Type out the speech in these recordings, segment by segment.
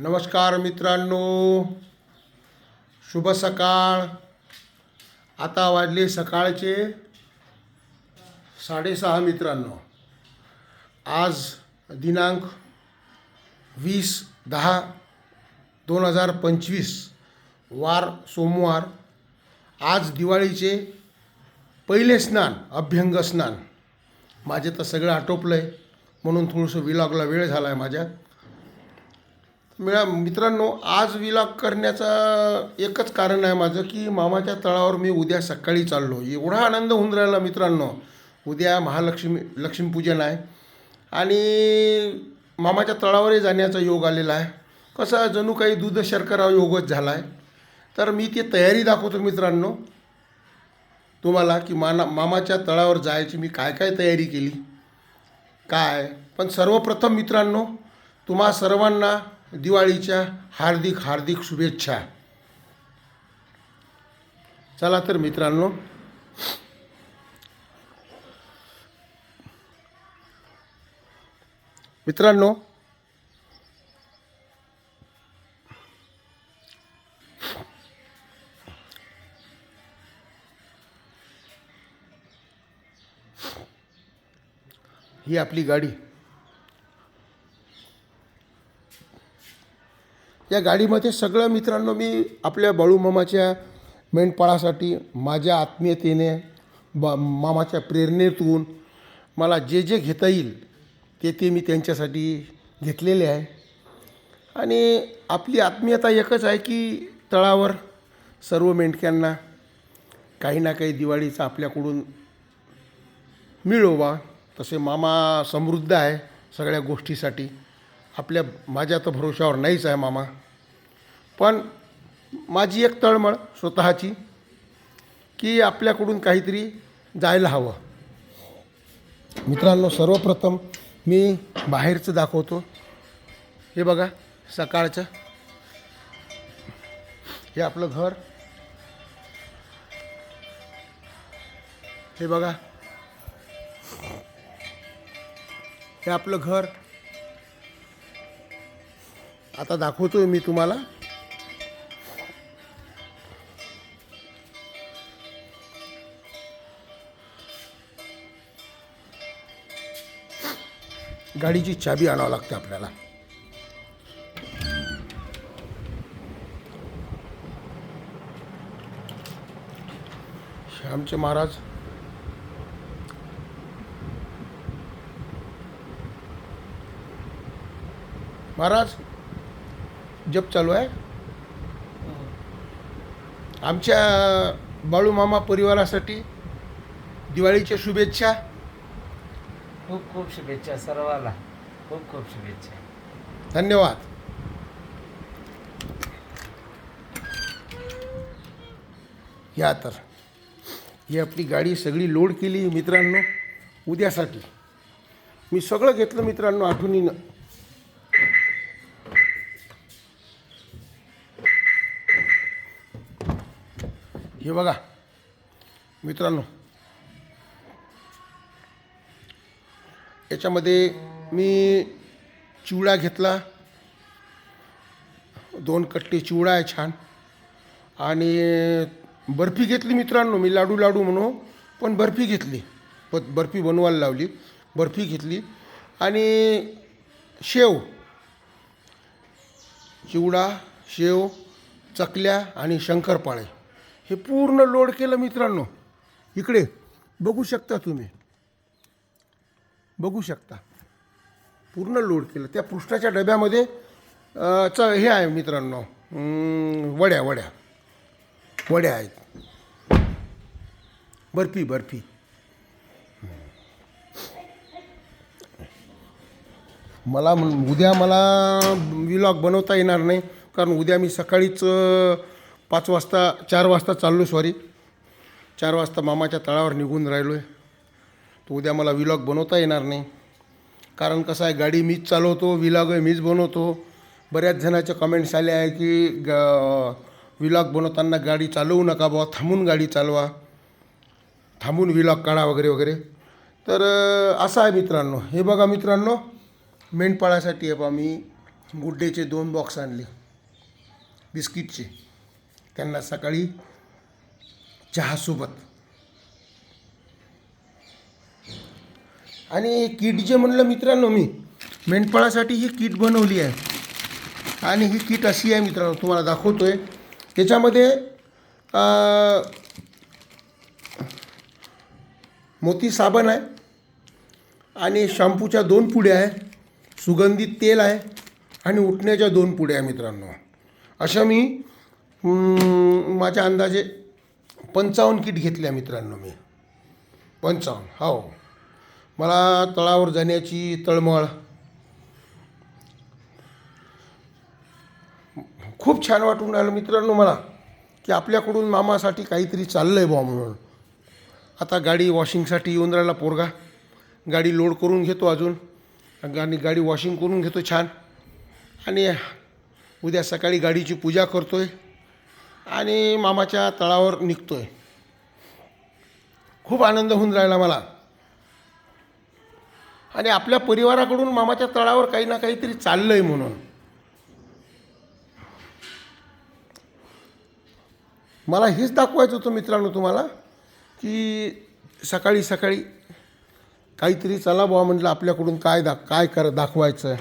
नमस्कार मित्रांनो. शुभ सकाळ. आता वाजले सकाळचे साडेसहा मित्रांनो. आज दिनांक वीस दहा दोन हजार पंचवीस वार सोमवार. आज दिवाळीचे पहिले स्नान अभ्यंग स्नान. माझे तर सगळं आटोपलं आहे म्हणून थोडंसं विलॉगला वेळ झाला आहे माझ्या. मिळा मित्रांनो आज विलॉग करण्याचं एकच कारण आहे माझं की मामाच्या तळावर मी उद्या सकाळी चाललो. एवढा आनंद होऊन राहिला मित्रांनो. उद्या महालक्ष्मी लक्ष्मीपूजन आहे. आणि मामाच्या तळावरही जाण्याचा योग आलेला आहे. कसं जणू काही दूध शर्करा योगच झाला आहे तर मी ती तयारी दाखवतो मित्रांनो. तुम्हाला की माना मामाच्या तळावर जायची मी काय काय तयारी केली? काय? पण सर्वप्रथम मित्रांनो तुम्हा सर्वांना दिवाळीच्या हार्दिक हार्दिक शुभेच्छा. चला तर मित्रांनो मित्रांनो ही आपली गाडी. या गाडीमध्ये सगळं मित्रांनो मी आपल्या बाळूमामाच्या मेंढपाळासाठी माझ्या आत्मीयतेने बा मामाच्या प्रेरणेतून मला जे जे घेता येईल ते ते मी त्यांच्यासाठी घेतलेले आहे. आणि आपली आत्मीयता एकच आहे की तळावर सर्व मेंढक्यांना काही ना काही दिवाळीचा आपल्याकडून मिळोवा. तसे मामा समृद्ध आहे सगळ्या गोष्टीसाठी. आपल्या माझ्या तर भरोशावर नाहीच आहे मामा. पण माझी एक तळमळ स्वतःची की आपल्याकडून काहीतरी जायला हवं. मित्रांनो सर्वप्रथम मी बाहेरचं दाखवतो. हे बघा सकाळचं. हे आपलं घर. हे बघा. हे आपलं घर. आता दाखवतोय मी तुम्हाला. गाडीची चाबी आणावं लागते आपल्याला. श्यामचे महाराज. महाराज. जप चालू आहे. आमच्या बाळूमामा परिवारासाठी दिवाळीच्या शुभेच्छा. खूप खूप शुभेच्छा सर्वाला. खूप खूप शुभेच्छा. धन्यवाद. या तर. ही आपली गाडी सगळी लोड केली मित्रांनो. उद्यासाठी. मी सगळं घेतलं मित्रांनो आठवणीनं. हे बघा. मित्रांनो याच्यामध्ये मी चिवडा घेतला. दोन कट्टे चिवडा आहे छान. आणि बर्फी घेतली मित्रांनो मी लाडू लाडू म्हणू पण बर्फी घेतली. ब बर्फी बनवायला लावली. बर्फी घेतली. आणि शेव. चिवडा शेव चकल्या आणि शंकरपाळे. हे पूर्ण लोड केलं मित्रांनो. इकडे बघू शकता तुम्ही. बघू शकता. पूर्ण लोड केलं. त्या पृष्ठाच्या डब्यामध्ये च हे आहे मित्रांनो. वड्या वड्या. वड्या आहेत. बर्फी बर्फी. मला उद्या मला विलॉग बनवता येणार नाही. कारण उद्या मी सकाळीच पाच वाजता चार वाजता चाललो सॉरी चार वाजता मामाच्या तळावर निघून राहिलो आहे तो उद्या मला विलॉग बनवता येणार नाही. कारण कसं आहे गाडी मीच चालवतो विलॉग मीच बनवतो. बऱ्याच जणाच्या कमेंट्स आल्या आहे की ग विलॉग बनवताना गाडी चालवू नका बुवा थांबून गाडी चालवा. थांबून विलॉग काढा वगैरे वगैरे. तर असं आहे मित्रांनो. हे बघा मित्रांनो मेंढपाळासाठी आहे बा मी गुड्डेचे दोन बॉक्स आणले. बिस्किटचे. त्यांना सकाळी चहासोबत. आणि किट जे म्हणलं मित्रांनो मी मेंढपाळासाठी ही किट बनवली आहे. आणि ही किट अशी आहे मित्रांनो तुम्हाला दाखवतो आहे त्याच्यामध्ये मोती साबण आहे आणि शॅम्पूच्या दोन पुड्या आहे सुगंधित तेल आहे आणि उठण्याच्या दोन पुड्या आहे मित्रांनो. अशा मी माझ्या अंदाजे पंचावन्न किट घेतल्या मित्रांनो मी. पंचावन्न हो. मला तळावर जाण्याची तळमळ. खूप छान वाटून राहिलं मित्रांनो मला की आपल्याकडून मामासाठी काहीतरी चाललं आहे बुवा म्हणून. आता गाडी वॉशिंगसाठी येऊन राहिला पोरगा. गाडी लोड करून घेतो अजून. आणि गाडी वॉशिंग करून घेतो छान. आणि उद्या सकाळी गाडीची पूजा करतो आहे आणि मामाच्या तळावर निघतो आहे खूप आनंद होऊन राहिला मला. आणि आपल्या परिवाराकडून मामाच्या तळावर काही ना काहीतरी चाललं आहे म्हणून. मला हेच दाखवायचं होतं मित्रांनो तुम्हाला की सकाळी सकाळी काहीतरी चला बुवा म्हटलं आपल्याकडून काय दा काय कर दाखवायचं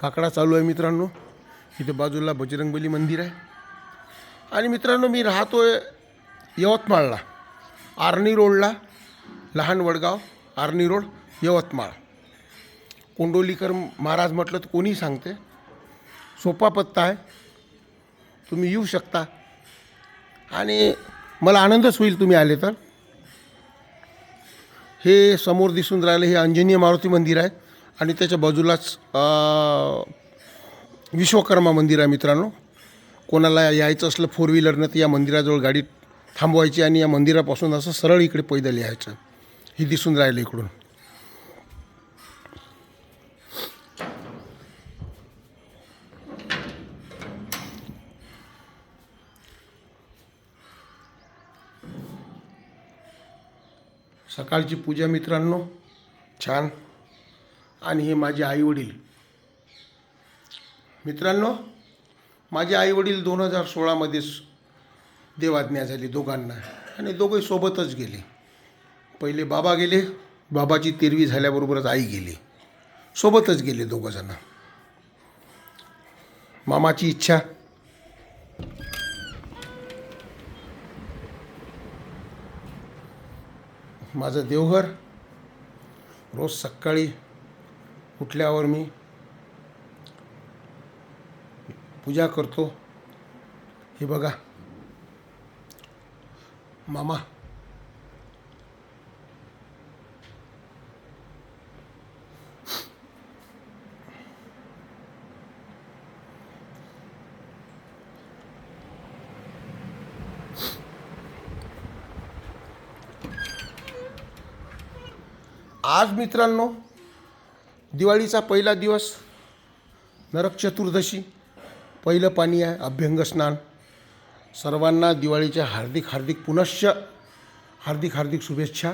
काकडा चालू आहे मित्रांनो. इथं बाजूला बजरंगबली मंदिर आहे. आणि मित्रांनो मी राहतो आहे यवतमाळला आर्नी रोडला लहान वडगाव आर्नी रोड यवतमाळ. कोंडोलीकर महाराज म्हटलं तर कोणी सांगते. सोपा पत्ता आहे. तुम्ही येऊ शकता. आणि मला आनंदच होईल तुम्ही आले तर. हे समोर दिसून राहिलं हे अंजनीय मारुती मंदिर आहे. आणि त्याच्या बाजूलाच विश्वकर्मा मंदिर आहे मित्रांनो. कोणाला यायचं असलं फोर व्हीलरनं तर या मंदिराजवळ गाडी थांबवायची आणि या मंदिरापासून असं सरळ इकडे पैदल यायचं. हे दिसून राहिलं इकडून. सकाळची पूजा मित्रांनो छान. आणि हे माझे आईवडील मित्रांनो माझे आईवडील दोन हजार सोळामध्येच देवाज्ञा झाली दोघांना आणि दोघंही सोबतच गेले. पहिले बाबा गेले बाबाची तेरवी झाल्याबरोबरच आई गेली. सोबतच गेले दोघंजणं मामाची इच्छा. माझं देवघर. रोज सकाळी उठल्यावर मी पूजा करतो. हे बघा. मामा. आज मित्रांनो दिवाळीचा पहिला दिवस नरक चतुर्दशी. पहिलं पाणी आहे अभ्यंग स्नान. सर्वांना दिवाळीच्या हार्दिक हार्दिक पुनश्च हार्दिक हार्दिक शुभेच्छा.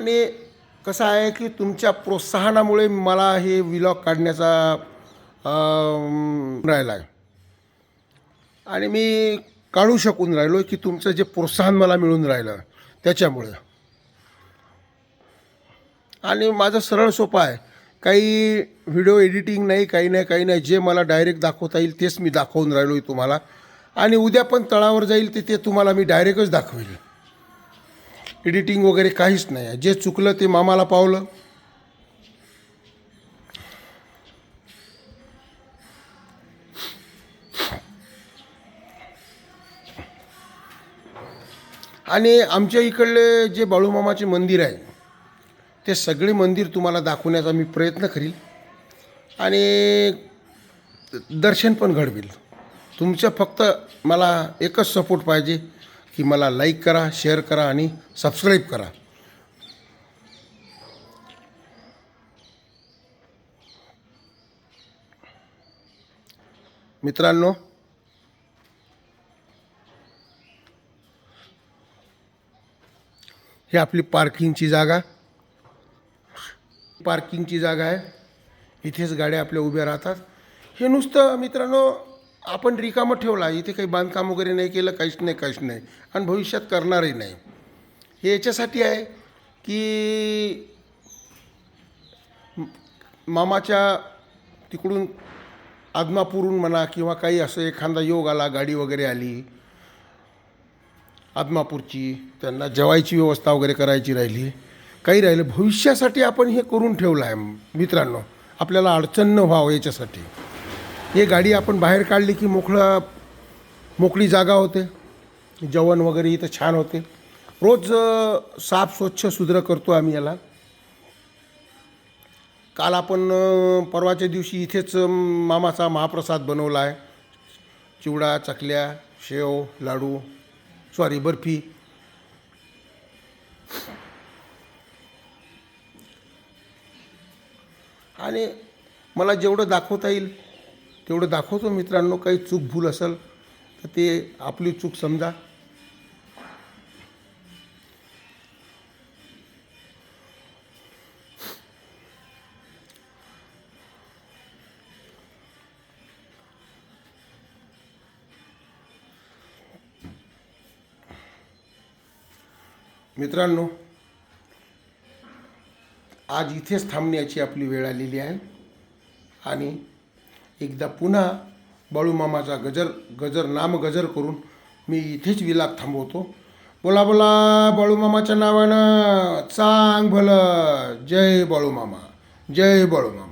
आणि कसं आहे की तुमच्या प्रोत्साहनामुळे मला हे विलॉग काढण्याचा राहिला आहे. आणि मी काढू शकून राहिलो की तुमचं जे प्रोत्साहन मला मिळून राहिलं त्याच्यामुळे. आणि माझं सरळ सोपं आहे. काही व्हिडिओ एडिटिंग नाही काही नाही काही नाही. जे मला डायरेक्ट दाखवता येईल तेच मी दाखवून राहिलो आहे तुम्हाला. आणि उद्या पण तळावर जाईल ते ते तुम्हाला मी डायरेक्टच दाखवेल. एडिटिंग वगैरे काहीच नाही. आहे जे चुकलं ते मामाला पावलं. आणि आमच्या इकडले जे बाळूमामाचे मंदिर आहे ते सगळे मंदिर तुम्हाला दाखवण्याचा मी प्रयत्न करील. आणि दर्शन पण घडवेल. तुमचं फक्त मला एकच सपोर्ट पाहिजे की मला लाईक करा शेअर करा आणि सबस्क्राईब करा. मित्रांनो हे आपली पार्किंगची जागा. पार्किंगची जागा आहे. इथेच गाड्या आपल्या उभ्या राहतात. हे नुसतं मित्रांनो आपण रिकामं ठेवला इथे काही बांधकाम वगैरे नाही केलं काहीच नाही काहीच नाही. आणि भविष्यात करणारही नाही. हे याच्यासाठी आहे की मामाच्या तिकडून आदमापूरून म्हणा किंवा काही असं एखादा योग आला गाडी वगैरे आली आदमापूरची त्यांना जेवायची व्यवस्था वगैरे करायची राहिली. काही राहिलं. भविष्यासाठी आपण हे करून ठेवलं आहे मित्रांनो. आपल्याला अडचण न व्हावं याच्यासाठी. हे गाडी आपण बाहेर काढली की मोकळं मोकळी जागा होते. जेवण वगैरे इथं छान होते. रोज साफ स्वच्छ सुद्र करतो आम्ही याला. काल आपण परवाच्या दिवशी इथेच मामाचा महाप्रसाद बनवला आहे. चिवडा चकल्या शेव लाडू सॉरी बर्फी. आणि मला जेवढं दाखवता येईल तेवढं दाखवतो मित्रांनो. काही चूक भूल असेल तर ते आपली चूक समजा. मित्रांनो आज इथेच थांबण्याची आपली वेळ आलेली आहे. आणि एकदा पुन्हा बाळूमामाचा गजर गजर नाम गजर करून मी इथेच विलाप थांबवतो. बोला बोला बाळूमामाच्या नावानं चांग भलं. जय बाळूमामा जय बाळूमामा